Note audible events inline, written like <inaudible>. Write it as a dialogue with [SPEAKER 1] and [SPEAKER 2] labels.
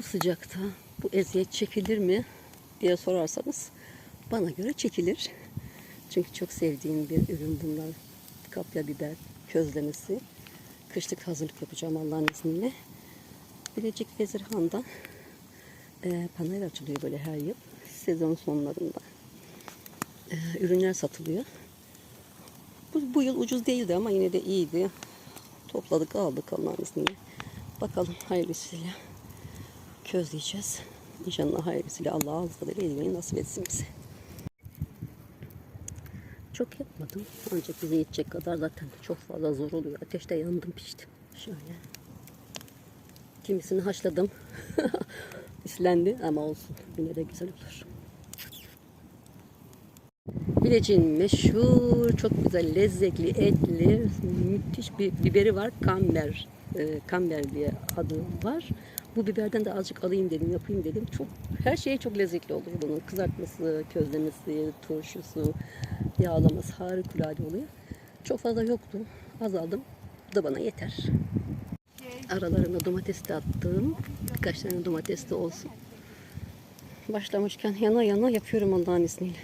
[SPEAKER 1] Bu sıcakta bu eziyet çekilir mi diye sorarsanız bana göre çekilir. Çünkü çok sevdiğim bir ürün bunlar. Kapya biber közlemesi. Kışlık hazırlık yapacağım Allah'ın izniyle. Bilecik Vezirhan'da e, panel açılıyor böyle her yıl. Sezon sonlarında. E, ürünler satılıyor. Bu, bu yıl ucuz değildi ama yine de iyiydi. Topladık aldık Allah'ın izniyle. Bakalım hayırlısıyla közleyeceğiz. İnşallah hayırlısıyla Allah ağız tadıyla yemeği nasip etsin bize. Çok yapmadım. Ancak bize yetecek kadar zaten çok fazla zor oluyor. Ateşte yandım piştim. Şöyle. Kimisini haşladım. <laughs> İslendi ama olsun. Yine de güzel olur. Bilecik'in meşhur, çok güzel, lezzetli, etli, müthiş bir biberi var. Kamber. E, kamber diye adı var. Bu biberden de azıcık alayım dedim, yapayım dedim. Çok her şey çok lezzetli oluyor bunun. Kızartması, közlemesi, turşusu, yağlaması harikulade oluyor. Çok fazla yoktu. Az aldım. Bu da bana yeter. Aralarına domates de attım. Birkaç tane domates de olsun. Başlamışken yana yana yapıyorum Allah'ın izniyle.